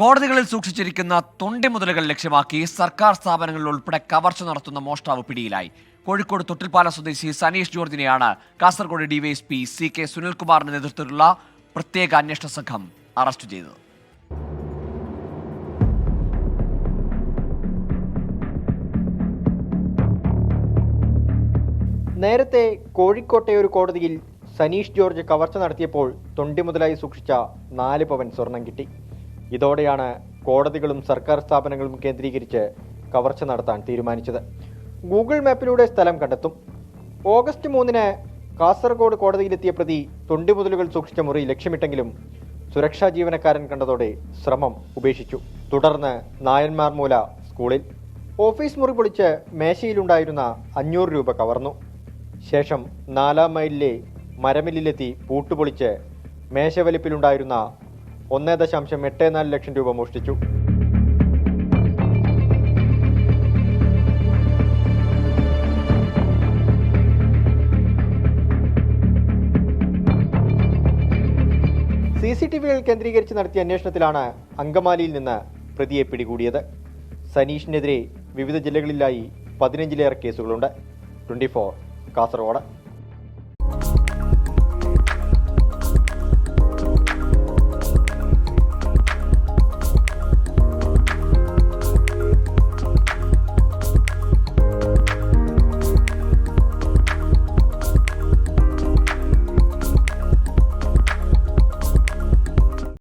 കോടതികളിൽ സൂക്ഷിച്ചിരിക്കുന്ന തൊണ്ടി മുതലുകൾ ലക്ഷ്യമാക്കി സർക്കാർ സ്ഥാപനങ്ങളിൽ ഉൾപ്പെടെ കവർച്ച നടത്തുന്ന മോഷ്ടാവ് പിടിയിലായി. കോഴിക്കോട് തൊട്ടിൽപ്പാല സ്വദേശി സനീഷ് ജോർജിനെയാണ് കാസർഗോഡ് ഡിവൈഎസ്പി സി കെ സുനിൽകുമാറിന്റെ നേതൃത്വത്തിലുള്ള പ്രത്യേക അന്വേഷണ സംഘം അറസ്റ്റ് ചെയ്തത്. നേരത്തെ കോഴിക്കോട്ടെ ഒരു കോടതിയിൽ സനീഷ് ജോർജ് കവർച്ച നടത്തിയപ്പോൾ തൊണ്ടി മുതലായി സൂക്ഷിച്ച നാല് പവൻ സ്വർണം കിട്ടി. ഇതോടെയാണ് കോടതികളും സർക്കാർ സ്ഥാപനങ്ങളും കേന്ദ്രീകരിച്ച് കവർച്ച നടത്താൻ തീരുമാനിച്ചത്. ഗൂഗിൾ മാപ്പിലൂടെ സ്ഥലം കണ്ടെത്തും. ഓഗസ്റ്റ് മൂന്നിന് കാസർഗോഡ് കോടതിയിലെത്തിയ പ്രതി തൊണ്ടിമുതലുകൾ സൂക്ഷിച്ച മുറി ലക്ഷ്യമിട്ടെങ്കിലും സുരക്ഷാ ജീവനക്കാരൻ കണ്ടതോടെ ശ്രമം ഉപേക്ഷിച്ചു. തുടർന്ന് നായന്മാർ മൂല സ്കൂളിൽ. ഓഫീസ് മുറി പൊളിച്ച് മേശയിലുണ്ടായിരുന്ന അഞ്ഞൂറ് രൂപ കവർന്നു. ശേഷം നാലാം മൈലിലെ മരമില്ലിലെത്തി പൂട്ടുപൊളിച്ച് മേശവലിപ്പിലുണ്ടായിരുന്ന ഒന്നേ ദശാംശം എട്ട് നാല് ലക്ഷം രൂപ മോഷ്ടിച്ചു. സി സി ടി വികൾ കേന്ദ്രീകരിച്ച് നടത്തിയ അന്വേഷണത്തിലാണ് അങ്കമാലിയിൽ നിന്ന് പ്രതിയെ പിടികൂടിയത്. സനീഷിനെതിരെ വിവിധ ജില്ലകളിലായി പതിനഞ്ചിലേറെ കേസുകളുണ്ട്. Twenty four Kasaragod.